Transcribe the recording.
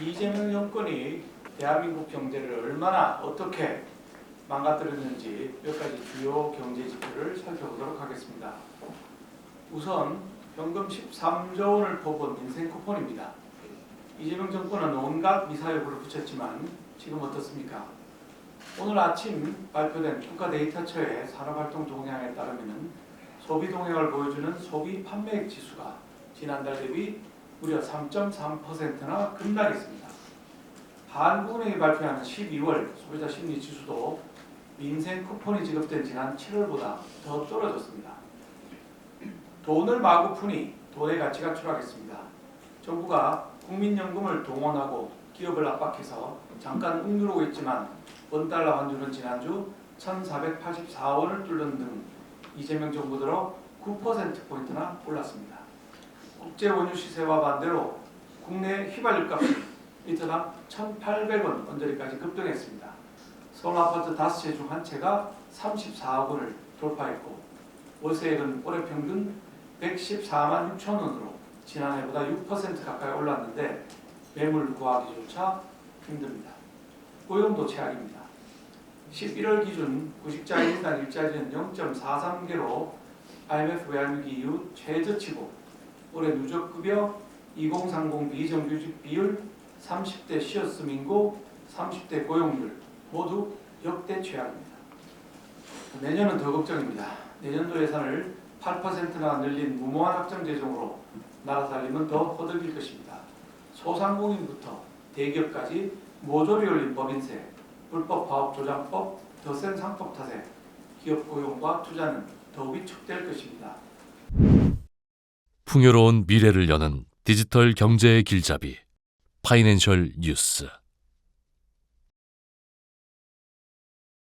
이재명 정권이 대한민국 경제를 얼마나 어떻게 망가뜨렸는지 몇 가지 주요 경제 지표를 살펴보도록 하겠습니다. 우선 현금 13조 원을 퍼본 민생 쿠폰입니다. 이재명 정권은 온갖 미사여구를 붙였지만 지금 어떻습니까? 오늘 아침 발표된 국가 데이터처의 산업활동 동향에 따르면 소비 동향을 보여주는 소비 판매액 지수가 지난달 대비 무려 3.3%나 급락했습니다. 한국은행이 발표하는 12월 소비자 심리 지수도 민생 쿠폰이 지급된 지난 7월보다 더 떨어졌습니다. 돈을 마구 푸니 돈의 가치가 추락했습니다. 정부가 국민연금을 동원하고 기업을 압박해서 잠깐 웅크르고 있지만 원달러 환율은 지난주 1,484원을 뚫는 등 이재명 정부 들어 9%포인트나 올랐습니다. 국제 원유 시세와 반대로 국내 휘발유 값이 리터당 1,800원 언저리까지 급등했습니다. 서울 아파트 5채 중 한 채가 34억 원을 돌파했고 월세액은 올해 평균 114만 6천 원으로 지난해보다 6% 가까이 올랐는데 매물 구하기조차 힘듭니다. 고용도 최악입니다. 11월 기준 구직자 인당 일자리는 0.43개로 IMF 외환위기 이후 최저치고 올해 누적급여 2030 비정규직 비율 30대 시어스 민고 30대 고용률 모두 역대 최악입니다. 내년은 더 걱정입니다. 내년도 예산을 8%나 늘린 무모한 확정 재정으로 나라 살림은 더 허덕일 것입니다. 소상공인부터 대기업까지 모조리 올린 법인세, 불법 파업 조장법, 더 센 상법 탓에 기업 고용과 투자는 더 위축될 것입니다. 풍요로운 미래를 여는 디지털 경제의 길잡이 파이낸셜 뉴스